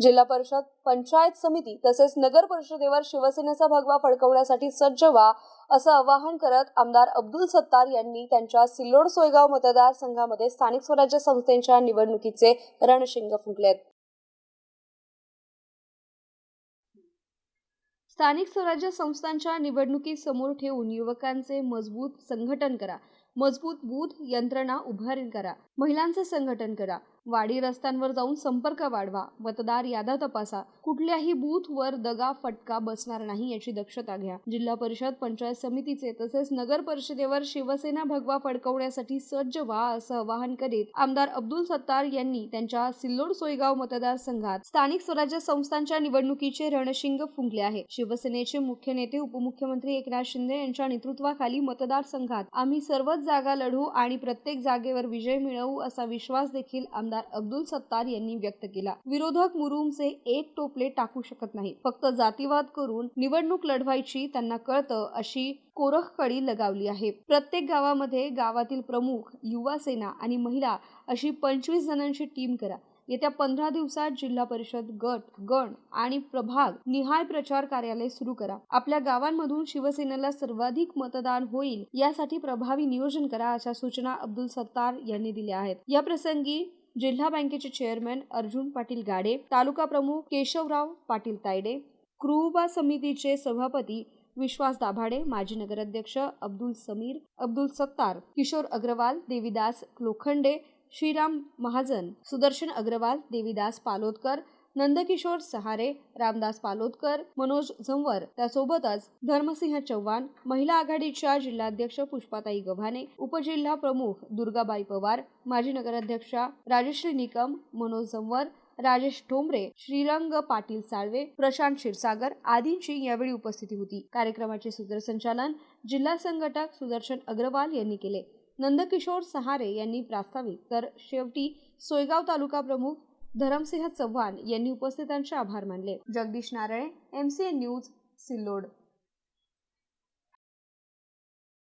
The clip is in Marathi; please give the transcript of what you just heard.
जिल्हा परिषद पंचायत समिती तसेच नगर परिषदेवर शिवसेनेचा भगवा फडकवण्यासाठी सज्ज व्हा असं आवाहन करत आमदार अब्दुल सत्तार यांनी त्यांच्या सिल्लोड सोयगाव मतदारसंघामध्ये स्थानिक स्वराज्य संस्थेच्या निवडणुकीचे रणशिंग फुंकलेत. स्थानिक स्वराज्य संस्थांच्या निवडणुकी समोर ठेवून युवकांचे मजबूत संघटन करा. मजबूत बूथ यंत्रणा उभारी करा. महिलांचे संघटन करा. वाडी रस्त्यांवर जाऊन संपर्क वाढवा. मतदार याद्या तपासा. कुठल्याही बूथवर दगा फटका बसणार नाही याची दक्षता घ्या. जिल्हा परिषद पंचायत समितीचे तसेच नगर परिषदेवर शिवसेना भगवा फडकवण्यासाठी सज्ज व्हा असं आवाहन करीत आमदार अब्दुल सत्तार यांनी त्यांच्या सिल्लोड सोयगाव मतदारसंघात स्थानिक स्वराज्य संस्थांच्या निवडणुकीचे रणशिंग फुंकले आहे. शिवसेनेचे मुख्य नेते उपमुख्यमंत्री एकनाथ शिंदे यांच्या नेतृत्वाखाली मतदारसंघात आम्ही सर्वच जागा लढू आणि प्रत्येक जागेवर विजय मिळवू असा विश्वास देखील आमदार अब्दुल सत्तार यांनी व्यक्त केला. विरोधक मुरुमचे एक टोपले टाकू शकत नाही फक्त जातीवाद करून निवडणूक लढवायची त्यांना कळतं अशी कोरखकडी लगावली आहे. प्रत्येक गावामध्ये गावातील प्रमुख युवा सेना आणि महिला अशी पंचवीस जणांची टीम करा. येत्या पंधरा दिवसात जिल्हा परिषद गट गण आणि प्रभाग निहाय प्रचार कार्यालय सुरू करा. आपल्या गावांमधून शिवसेनेला सर्वाधिक मतदान होईल यासाठी प्रभावी नियोजन करा अशा सूचना अब्दुल सत्तार यांनी दिल्या आहेत. या प्रसंगी जिल्हा बँकेचे चेअरमॅन अर्जुन पाटील गाडे तालुका प्रमुख केशवराव पाटील तायडे क्रुबा समितीचे सभापती विश्वास दाभाडे माजी नगराध्यक्ष अब्दुल समीर अब्दुल सत्तार किशोर अग्रवाल देविदास लोखंडे श्रीराम महाजन सुदर्शन अग्रवाल देवीदास पालोदकर नंदकिशोर सहारे रामदास पालोदकर मनोज झंवर. त्यासोबतच धर्मसिंह चव्हाण महिला आघाडीच्या जिल्हाध्यक्ष पुष्पाताई गव्हाणे उपजिल्हा प्रमुख दुर्गाबाई पवार माजी नगराध्यक्षा राजश्री निकम मनोज झंवर राजेश ठोंबरे श्रीरंग पाटील साळवे प्रशांत क्षीरसागर आदींची यावेळी उपस्थिती होती. कार्यक्रमाचे सूत्रसंचालन जिल्हा संघटक सुदर्शन अग्रवाल यांनी केले. नंदकिशोर सहारे यांनी प्रास्ताविक. तर शेवटी सोयगाव तालुका प्रमुख धरमसिंह चव्हाण यांनी उपस्थितांचे आभार मानले. Jagdish Narale A news Sillod.